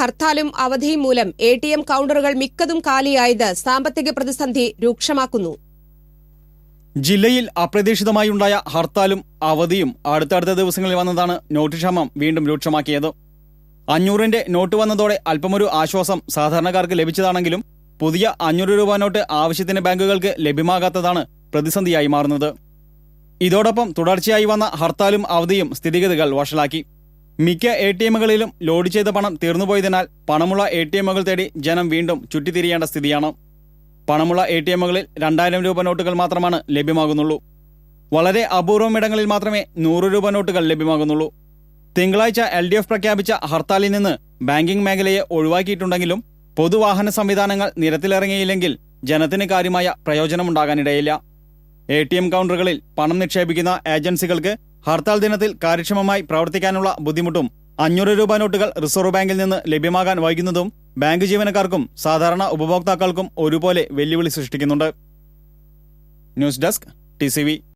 ഹർത്താലും അവധിയും മൂലം A T M കൌണ്ടറുകൾ മിക്കതും കാലിയായത് സാമ്പത്തിക പ്രതിസന്ധി രൂക്ഷമാക്കുന്നു. ജില്ലയിൽ അപ്രതീക്ഷിതമായുണ്ടായ ഹർത്താലും അവധിയും അടുത്തടുത്ത ദിവസങ്ങളിൽ വന്നതാണ് നോട്ട് ക്ഷാമം വീണ്ടും രൂക്ഷമാക്കിയത്. അഞ്ഞൂറിന്റെ നോട്ട് വന്നതോടെ അല്പമൊരു ആശ്വാസം സാധാരണക്കാർക്ക് ലഭിച്ചതാണെങ്കിലും പുതിയ അഞ്ഞൂറ് രൂപ നോട്ട് ആവശ്യത്തിന് ബാങ്കുകൾക്ക് ലഭ്യമാകാത്തതാണ് പ്രതിസന്ധിയായി മാറുന്നത്. ഇതോടൊപ്പം തുടർച്ചയായി വന്ന ഹർത്താലും അവധിയും സ്ഥിതിഗതികൾ വഷളാക്കി. മിക്ക എ ടി എമ്മുകളിലും ലോഡ് ചെയ്ത പണം തീർന്നുപോയതിനാൽ പണമുള്ള എ ടി എമ്മുകൾ തേടി ജനം വീണ്ടും ചുറ്റിത്തിരിയേണ്ട സ്ഥിതിയാണ്. പണമുള്ള എ ടി എമ്മുകളിൽ രണ്ടായിരം രൂപ നോട്ടുകൾ മാത്രമാണ് ലഭ്യമാകുന്നുള്ളൂ. വളരെ അപൂർവം ഇടങ്ങളിൽ മാത്രമേ നൂറ് രൂപ നോട്ടുകൾ ലഭ്യമാകുന്നുള്ളൂ. തിങ്കളാഴ്ച എൽ ഡി എഫ് പ്രഖ്യാപിച്ച ഹർത്താലിൽ നിന്ന് ബാങ്കിംഗ് മേഖലയെ ഒഴിവാക്കിയിട്ടുണ്ടെങ്കിലും പൊതുവാഹന സംവിധാനങ്ങൾ നിരത്തിലിറങ്ങിയില്ലെങ്കിൽ ജനത്തിന് കാര്യമായ പ്രയോജനമുണ്ടാകാനിടയില്ല. എ ടി എം കൗണ്ടറുകളിൽ പണം നിക്ഷേപിക്കുന്ന ഏജൻസികൾക്ക് ഹർത്താൽ ദിനത്തിൽ കാര്യക്ഷമമായി പ്രവർത്തിക്കാനുള്ള ബുദ്ധിമുട്ടും അഞ്ഞൂറ് രൂപ നോട്ടുകൾ റിസർവ് ബാങ്കിൽ നിന്ന് ലഭ്യമാകാൻ വൈകുന്നതും ബാങ്ക് ജീവനക്കാർക്കും സാധാരണ ഉപഭോക്താക്കൾക്കും ഒരുപോലെ വെല്ലുവിളി സൃഷ്ടിക്കുന്നുണ്ട്. News desk T